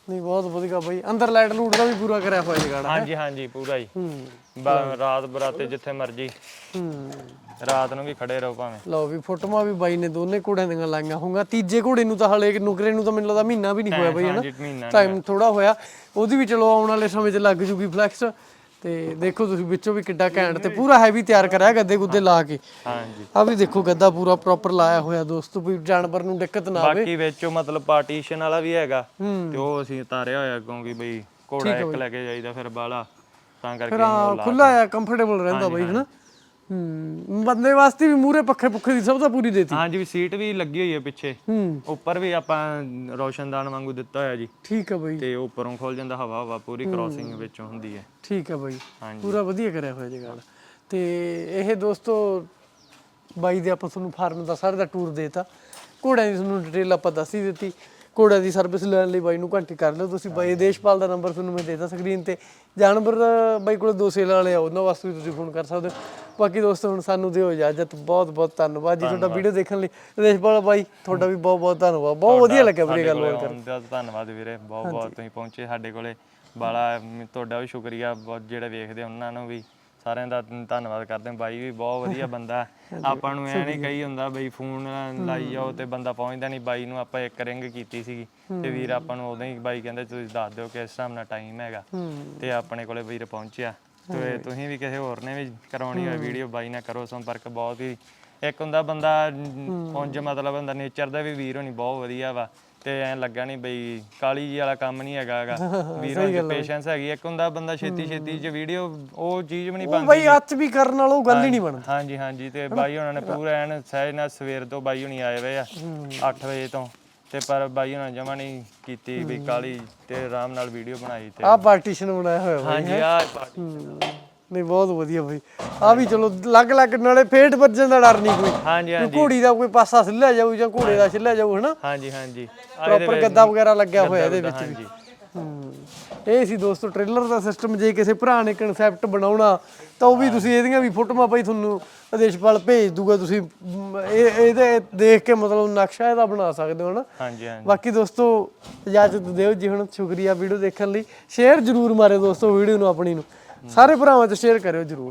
ਨਹੀਂ ਬਹੁਤ ਵਧੀਆ ਬਾਈ। ਅੰਦਰ ਲਾਈਟ ਲੂਟ ਦਾ ਵੀ ਪੂਰਾ ਕਰਿਆ ਹੋਇਆ ਜਗਾੜਾ ਹਾਂਜੀ ਹਾਂਜੀ ਪੂਰਾ ਹੀ ਹੂੰ। ਬਾ- ਰਾਤ ਬਰਾਤੇ ਜਿੱਥੇ ਮਰਜ਼ੀ। ਹੂੰ। ਰਾਤ ਨੂੰ ਵੀ ਖੜੇ ਰਹੋ ਭਾਵੇਂ। ਲਓ ਵੀ ਫੋਟੋਆਂ ਵੀ ਬਾਈ ਨੇ ਦੋਨੇ ਘੋੜਿਆਂ ਦੀਆਂ ਲਾਈਆਂ ਹੋਊਗਾ ਤੀਜੇ ਘੋੜੇ ਨੂੰ ਤਾਂ ਹਲੇ ਨੁਕਰੇ ਨੂੰ ਤਾਂ ਮੈਨੂੰ ਲੱਗਦਾ ਮਹੀਨਾ ਵੀ ਨਹੀਂ ਹੋਇਆ ਬਾਈ ਹਨਾ? ਹਾਂਜੀ ਮਹੀਨਾ ਟਾਈਮ ਥੋੜਾ ਹੋਇਆ। ਉਹਦੀ ਵੀ ਚਲੋ ਆਉਣ ਵਾਲੇ ਸਮੇਂ 'ਚ ਲੱਗ ਜੂਗੀ ਫਲੈਕਸ ਤੇ ਦੇਖੋ ਤੁਸੀਂ ਵਿੱਚੋਂ ਵੀ ਕਿੱਡਾ ਘੈਂਟ ਤੇ ਪੂਰਾ ਹੈਵੀ ਤਿਆਰ ਕਰਿਆ ਗੱਦੇ ਗੁੱਦੇ ਲਾ ਕੇ। ਹਾਂਜੀ। ਆ ਵੀ ਦੇਖੋ ਗੱਦਾ ਪੂਰਾ ਪ੍ਰੋਪਰ ਲਾਇਆ ਹੋਇਆ ਦੋਸਤੋ ਵੀ ਜਾਨਵਰ ਨੂੰ ਦਿੱਕਤ ਨਾ ਆਵੇ। ਬਾਕੀ ਵਿੱਚੋਂ ਮਤਲਬ ਪਾਰਟੀਸ਼ਨ ਵਾਲਾ ਵੀ ਹੈਗਾ ਤੇ ਉਹ ਅਸੀਂ ਉਤਾਰਿਆ ਹੋਇਆ ਕਿਉਂਕਿ ਬਈ ਘੋੜਾ ਇੱਕ ਲੈ ਕੇ ਜਾਈਦਾ ਫਿਰ ਬਾਲਾ ਤਾਂ ਕਰਕੇ ਫਿਰ ਖੁੱਲਾ ਆ ਕੰਫਰਟੇਬਲ ਰਹਿੰਦਾ ਬਾਈ ਹਨਾ? ਹੂੰ। ਬੰਦੇ ਵਾਸਤੇ ਵੀ ਮੂਰੇ ਪੱਖੇ ਪੁੱਖੇ ਦੀ ਸਭ ਦਾ ਪੂਰੀ ਦੇਤੀ। ਹਾਂਜੀ ਵੀ ਸੀਟ ਵੀ ਲੱਗੀ ਹੋਈ ਹੈ ਪਿੱਛੇ। ਹੂੰ। ਉੱਪਰ ਵੀ ਆਪਾਂ ਰੋਸ਼ਨਦਾਨ ਵਾਂਗੂ ਦਿੱਤਾ ਹੋਇਆ ਜੀ। ਠੀਕ ਆ ਬਾਈ। ਤੇ ਉੱਪਰੋਂ ਖੁੱਲ ਜਾਂਦਾ ਹਵਾ ਹਵਾ ਪੂਰੀ ਕ੍ਰਾਸਿੰਗ ਵਿੱਚੋਂ ਹੁੰਦੀ ਹੈ। ਠੀਕ ਆ ਬਾਈ। ਪੂਰਾ ਵਧੀਆ ਕਰਿਆ ਹੋਇਆ ਜਗਾੜ ਤੇ ਇਹ ਦੋਸਤੋ ਬਾਈ ਦੇ ਆਪਾਂ ਤੁਹਾਨੂੰ ਫਾਰਮ ਦਾ ਸਾਰੇ ਦਾ ਟੂਰ ਦੇਤਾ। ਘੋੜਿਆਂ ਦੀ ਤੁਹਾਨੂੰ ਡਿਟੇਲ ਆਪਾਂ ਦੱਸ ਹੀ ਦਿੱਤੀ। ਘੋੜਿਆਂ ਦੀ ਸਰਵਿਸ ਲੈਣ ਲਈ ਬਾਈ ਨੂੰ ਕੰਟੈਕਟ ਕਰ ਲਿਓ ਤੁਸੀਂ। ਬਾਈ ਦੇਸ਼ਪਾਲ ਦਾ ਨੰਬਰ ਤੁਹਾਨੂੰ ਮੈਂ ਦੇਤਾ ਸਕਰੀਨ ਤੇ। ਜਾਨਵਰ ਬਾਈ ਕੋਲ ਦੋ ਸੇਲ ਵਾਲੇ ਆ ਉਹਨਾਂ ਵਾਸਤੇ ਵੀ ਤੁਸੀਂ ਫੋਨ ਕਰ ਸਕਦੇ ਹੋ। ਬਾਕੀ ਦੋਸਤੋ ਹੁਣ ਸਾਨੂੰ ਦਿਓ ਇਜਾਜ਼ਤ। ਬਹੁਤ ਬਹੁਤ ਧੰਨਵਾਦ ਜੀ ਤੁਹਾਡਾ ਵੀਡੀਓ ਦੇਖਣ ਲਈ। ਦੇਸ਼ਪਾਲ ਬਾਈ ਤੁਹਾਡਾ ਵੀ ਬਹੁਤ ਬਹੁਤ ਧੰਨਵਾਦ। ਬਹੁਤ ਵਧੀਆ ਲੱਗਿਆ ਵੀਰੇ ਗੱਲ ਆਉਣ ਦਾ ਧੰਨਵਾਦ ਵੀਰੇ। ਬਹੁਤ ਬਹੁਤ ਤੁਸੀਂ ਪਹੁੰਚੇ ਸਾਡੇ ਕੋਲੇ। ਬਾਲਾ ਤੁਹਾਡਾ ਵੀ ਸ਼ੁਕਰੀਆ। ਬਹੁਤ ਜਿਹੜੇ ਵੇਖਦੇ ਉਹਨਾਂ ਨੂੰ ਵੀ ਸਾਰਿਆਂ ਦਾ ਧੰਨਵਾਦ ਕਰਦੇ ਹਾਂ। ਬਾਈ ਵੀ ਬਹੁਤ ਵਧੀਆ ਬੰਦਾ। ਆਪਾਂ ਨੂੰ ਐ ਨਹੀਂ ਕਹੀ ਹੁੰਦਾ ਬਈ ਫੋਨ ਲਾਈ ਜਾਓ ਤੇ ਬੰਦਾ ਪਹੁੰਚਦਾ ਨਹੀਂ। ਬਾਈ ਨੂੰ ਆਪਾਂ ਇੱਕ ਰਿੰਗ ਕੀਤੀ ਸੀਗੀ। ਤੇ ਵੀਰ ਆਪਾਂ ਨੂੰ ਉਦੋਂ ਹੀ ਬਾਈ ਕਹਿੰਦੇ ਤੁਸੀਂ ਦੱਸ ਦਿਓ ਕਿਸ ਹਿਸਾਬ ਨਾਲ ਟਾਈਮ ਹੈਗਾ। ਤੇ ਆਪਣੇ ਕੋਲੇ ਵੀਰ ਪਹੁੰਚਿਆ। ਤੇ ਤੁਸੀਂ ਵੀ ਕਿਸੇ ਹੋਰ ਨੇ ਵੀ ਕਰਾਉਣੀ ਹੋਵੇ ਵੀਡੀਓ ਬਾਈ ਨਾਲ ਕਰੋ ਸੰਪਰਕ ਬਹੁਤ ਹੀ ਇੱਕ ਹੁੰਦਾ ਬੰਦਾ ਉਂਝ ਮਤਲਬ ਹੁੰਦਾ ਨੇਚਰ ਦਾ ਵੀ ਵੀਰ ਹੋਣੀ ਬਹੁਤ ਵਧੀਆ ਵਾ ਤੇ ਐ ਲੱਗਾ ਨਹੀਂ ਬਈ ਕਾਲੀ ਜੀ ਵਾਲਾ ਕੰਮ ਨਹੀਂ ਹੈਗਾ ਹੈਗਾ <laughs> ਵੀਰੋਂ ਚ ਪੇਸ਼ੈਂਸ ਹੈਗੀ ਇੱਕ ਹੁੰਦਾ ਬੰਦਾ ਛੇਤੀ ਛੇਤੀ ਚ ਵੀਡੀਓ ਉਹ ਚੀਜ਼ ਵੀ ਨਹੀਂ ਬਣਦੀ। ਬਾਈ ਹੱਥ ਵੀ ਕਰਨ ਨਾਲ ਉਹ ਗੱਲ ਹੀ ਨਹੀਂ ਬਣਦੀ। ਹਾਂਜੀ ਹਾਂਜੀ ਤੇ ਬਾਈ ਉਹਨਾਂ ਨੇ ਪੂਰਾ ਐਨ ਸਹਿਜ ਨਾਲ ਸਵੇਰ ਤੋਂ ਬਾਈ ਹੁਣੀ ਆਏ ਹੋਏ ਆ 8 ਵਜੇ ਤੋਂ। ਤੇ ਪਰ ਬਾਈ ਉਹਨਾਂ ਜਮਾ ਨਹੀਂ ਕੀਤੀ ਵੀ ਕਾਲੀ ਤੇ ਆਰਾਮ ਨਾਲ ਵੀਡੀਓ ਬਣਾਈ ਤੇ ਆਹ ਪਾਰਟੀਸ਼ਨ ਬਣਾਇਆ ਹੋਇਆ ਬਾਈ ਹਾਂਜੀ ਆ ਨਹੀਂ ਬਹੁਤ ਵਧੀਆ ਬਾਈ। ਆ ਵੀ ਚਲੋ ਲੱਗ ਲੱਗ ਨਾਲੇ ਫੇਟ ਵੱਜਣ ਦਾ ਡਰ ਨਹੀਂ ਕੋਈ। ਹਾਂਜੀ ਹਾਂਜੀ। ਘੋੜੀ ਦਾ ਕੋਈ ਪਾਸਾ ਸਿੱਲਿਆ ਜਾਊ ਜਾਂ ਘੋੜੇ ਦਾ ਸਿੱਲਿਆ ਜਾਊ ਹਨਾ? ਹਾਂਜੀ ਹਾਂਜੀ। ਪ੍ਰੋਪਰ ਗੱਦਾ ਵਗੈਰਾ ਲੱਗਿਆ ਹੋਇਆ ਇਹਦੇ ਵਿੱਚ ਵੀ। ਇਹ ਸੀ ਦੋਸਤੋ ਟ੍ਰੇਲਰ ਦਾ ਸਿਸਟਮ ਜੇ ਕਿਸੇ ਭਰਾ ਨੇ ਕਨਸੈਪਟ ਬਣਾਉਣਾ ਤਾਂ ਉਹ ਵੀ ਤੁਸੀਂ ਇਹਦੀਆਂ ਵੀ ਫੋਟੋਆਂ ਭਾਈ ਤੁਹਾਨੂੰ ਆਦੇਸ਼ਪਾਲ ਭੇਜ ਦੂਗਾ ਤੁਸੀਂ ਇਹ ਇਹਦੇ ਦੇਖ ਕੇ ਮਤਲਬ ਨਕਸ਼ਾ ਇਹਦਾ ਬਣਾ ਸਕਦੇ ਹੋ ਹਨਾ? ਹਾਂਜੀ ਹਾਂਜੀ। ਬਾਕੀ ਦੋਸਤੋ ਇਜਾਜ਼ਤ ਦਿਓ ਜੀ ਹੁਣ ਸ਼ੁਕਰੀਆ ਵੀਡੀਓ ਦੇਖਣ ਲਈ। ਸ਼ੇਅਰ ਜਰੂਰ ਮਾਰਿਓ ਦੋਸਤੋ ਵੀਡੀਓ ਨੂੰ ਆਪਣੀ ਨੂੰ। ਸਾਰੇ ਭਰਾਵਾਂ 'ਚ ਸ਼ੇਅਰ ਕਰਿਓ ਜਰੂਰ।